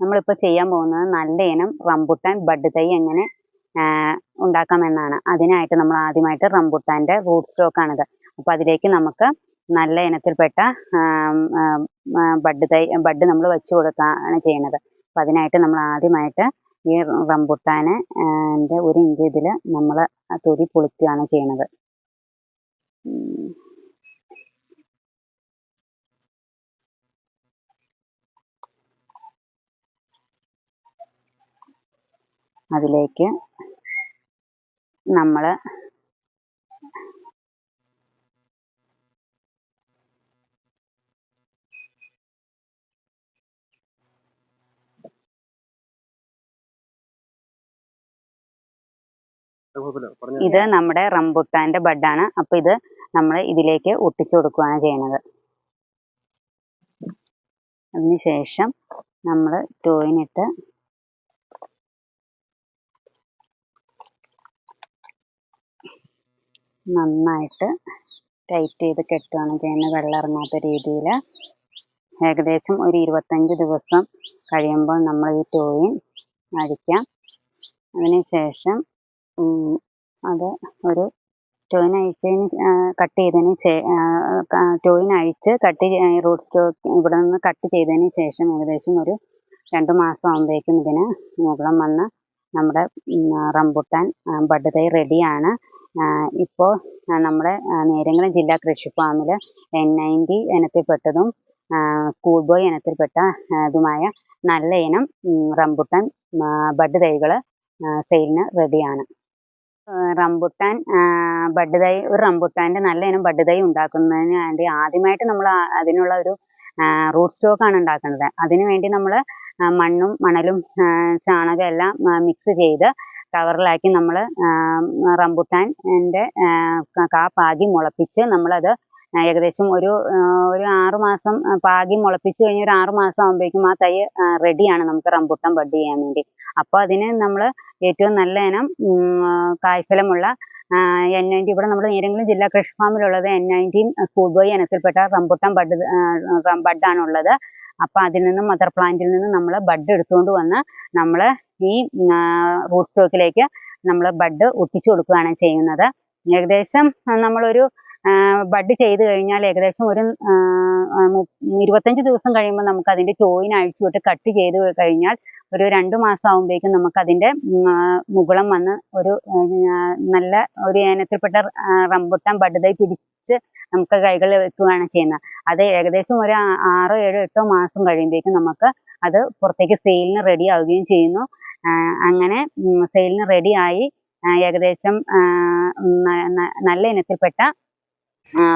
നമ്മളിപ്പോൾ ചെയ്യാൻ പോകുന്നത് നല്ല ഇനം റംബുട്ടാൻ ബഡ് തൈ എങ്ങനെ ഉണ്ടാക്കാം ഉണ്ടാക്കാമെന്നാണ്. അതിനായിട്ട് നമ്മൾ ആദ്യമായിട്ട് റംബുട്ടാന്റെ റൂട്ട് സ്റ്റോക്കാണിത്. അപ്പോൾ അതിലേക്ക് നമുക്ക് നല്ല ഇനത്തിൽപ്പെട്ട ബഡ് തൈ ബഡ് നമ്മൾ വെച്ച് കൊടുക്കുകയാണ് ചെയ്യുന്നത്. അപ്പോൾ അതിനായിട്ട് നമ്മൾ ആദ്യമായിട്ട് ഈ റംബുട്ടാന് ഒരു ഇഞ്ച് ഇതിൽ നമ്മൾ തൊലി പൊളിക്കുകയാണ് ചെയ്യുന്നത്. അതിലേക്ക് നമ്മൾ ഇത് നമ്മുടെ റംബുട്ടാന്റെ ബഡാണ്. അപ്പൊ ഇത് നമ്മൾ ഇതിലേക്ക് ഒട്ടിച്ചു കൊടുക്കുകയാണ് ചെയ്യുന്നത്. അതിനുശേഷം നമ്മൾ ടോയിനിട്ട് നന്നായിട്ട് ടൈറ്റ് ചെയ്ത് കെട്ടുകയാണ് ചെയ്യുന്നത് വെള്ളം ഇറങ്ങാത്ത രീതിയിൽ ഏകദേശം ഒരു ഇരുപത്തഞ്ച് ദിവസം കഴിയുമ്പോൾ നമ്മൾ ഈ ടോയിൻ അടിക്കാം. അതിനുശേഷം അത് ഒരു ടോയിൻ അഴിച്ചതിന് കട്ട് ചെയ്തതിന് ടോയിൻ അഴിച്ച് കട്ട് റൂട്ട് സ്റ്റോക്ക് ഇവിടെ നിന്ന് കട്ട് ചെയ്തതിന് ശേഷം ഏകദേശം ഒരു രണ്ട് മാസം ആകുമ്പോഴേക്കും ഇതിന് മുകളം വന്ന് നമ്മുടെ റംബുട്ടാൻ ബഡ് തൈ റെഡിയാണ് ഇപ്പോൾ നമ്മുടെ ആ, നേരങ്കലം ജില്ലാ കൃഷി ഫാമിൽ എൻ നയന്റി ഇനത്തിൽപ്പെട്ടതും സ്കൂൾ ബോയ് ഇനത്തിൽപ്പെട്ട ഇതുമായ നല്ല ഇനം റംബുട്ടാൻ ബഡ് തൈകൾ സെയിലിന് റെഡിയാണ്. റംബുട്ടാൻ ബഡ് തൈ ഒരു റംബുട്ടാന്റെ നല്ല ഇനം ബഡ് തൈ ഉണ്ടാക്കുന്നതിന് വേണ്ടി ആദ്യമായിട്ട് നമ്മൾ അതിനുള്ള ഒരു റൂട്ട് സ്റ്റോക്കാണ് ഉണ്ടാക്കുന്നത്. അതിന് വേണ്ടി നമ്മൾ മണ്ണും മണലും ചാണകം എല്ലാം മിക്സ് ചെയ്ത് കവറിലാക്കി നമ്മൾ റംബുട്ടാന്റെ കാ പാകി മുളപ്പിച്ച് നമ്മളത് ഏകദേശം ഒരു ഒരു ആറുമാസം പാകി മുളപ്പിച്ച് കഴിഞ്ഞ് ഒരു ആറുമാസം ആകുമ്പോഴേക്കും ആ തൈ റെഡിയാണ് നമുക്ക് റംബുട്ടാൻ ബഡ് ചെയ്യാൻ വേണ്ടി. അപ്പോൾ അതിന് നമ്മൾ ഏറ്റവും നല്ല ഇനം കായ്ഫലമുള്ള എൻ നയന്റി ഇവിടെ നമ്മുടെ നേരെങ്കിലും ജില്ലാ കൃഷി ഫാമിലുള്ളത് എൻ നയന്റീൻ സ്കൂൾ ബോയ് ഇനത്തിൽപ്പെട്ട റംബുട്ടാൻ ബഡ് ബഡാണ് ഉള്ളത് അപ്പോൾ അതിൽ നിന്നും മദർ പ്ലാന്റിൽ നിന്നും നമ്മൾ ബഡ് എടുത്തുകൊണ്ട് വന്ന് നമ്മൾ ഈ റൂട്ട് സ്റ്റോക്കിലേക്ക് നമ്മൾ ബഡ് ഒട്ടിച്ചു കൊടുക്കുകയാണ് ചെയ്യുന്നത്. ഏകദേശം നമ്മളൊരു ബഡ് ചെയ്ത് കഴിഞ്ഞാൽ ഏകദേശം ഒരു ഇരുപത്തഞ്ച് ദിവസം കഴിയുമ്പോൾ നമുക്ക് അതിന്റെ ചോയിൻ അഴിച്ചു വിട്ട് കട്ട് ചെയ്ത് കഴിഞ്ഞാൽ ഒരു രണ്ട് മാസം ആകുമ്പോഴേക്കും അതിന്റെ മുകുളം വന്ന് ഒരു നല്ല ഒരു ഇനത്തിൽപ്പെട്ട റംബുട്ടാൻ ബഡ് തൈ പിടിച്ച് നമുക്ക് കൈകളിൽ വെക്കുകയാണ് ചെയ്യുന്നത്. അത് ഏകദേശം ഒരു ആറോ ഏഴോ എട്ടോ മാസം കഴിയുമ്പോഴേക്കും നമുക്ക് അത് പുറത്തേക്ക് സെയിലിന് റെഡി ആവുകയും ചെയ്യുന്നു. അങ്ങനെ സെയിലിന് റെഡിയായി ഏകദേശം നല്ല ഇനത്തിൽപ്പെട്ട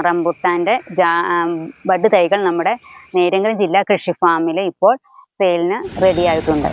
റംബുട്ടാന്റെ ജാ ബഡ് തൈകൾ നമ്മുടെ നേരങ്കൽ ജില്ലാ കൃഷി ഫാമിൽ ഇപ്പോൾ സെയിലിന് റെഡി ആയിട്ടുണ്ട്.